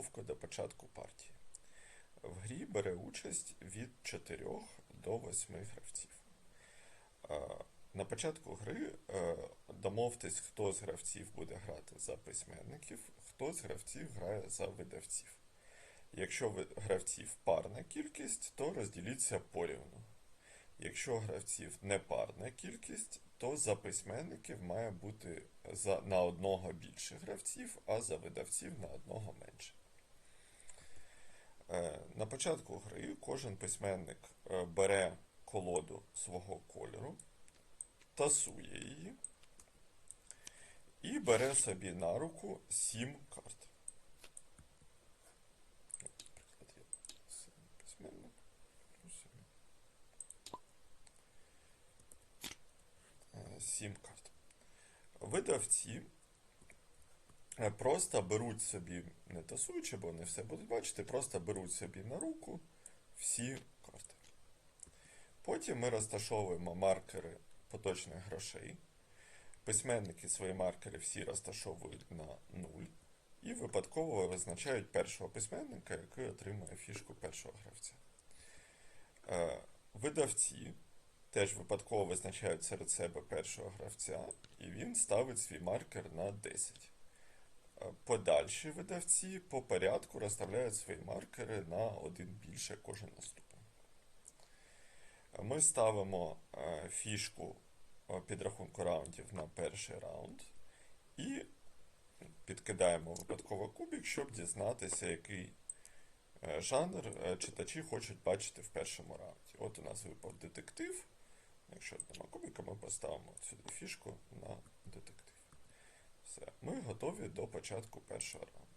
підготовка до початку партії. В грі бере участь від 4 до 8 гравців. На початку гри е, домовтесь, хто з гравців буде грати за письменників, хто з гравців грає за видавців. Якщо гравців парна кількість, то розділіться порівну. Якщо гравців не парна кількість, то за письменників має бути за, на одного більше гравців, а за видавців на одного менше. Е, На початку гри кожен письменник е, бере колоду свого кольору, тасує її і бере собі на руку 7 карт. От, Наприклад, я сам письменник. беру собі, е, 7 карт. Видавці е, просто беруть собі, не тасуючи, бо не все будуть бачити, просто беруть собі на руку всі карти. Потім ми розташовуємо маркери поточних грошей. Письменники свої маркери всі розташовують на 0 і випадково визначають першого письменника, який отримує фішку першого гравця. Е, Видавці теж випадково визначають серед себе першого гравця, і він ставить свій маркер на 10. Подальші видавці по порядку розставляють свої маркери на один більше кожен наступний. Ми ставимо е, фішку е, підрахунку раундів на перший раунд і підкидаємо випадково кубик, щоб дізнатися, який е, жанр читачі хочуть бачити в першому раунді. От у нас випав детектив. Якщо нема кубика, ми поставимо сюди фішку на детектив. Все, ми готові до початку першого раунду.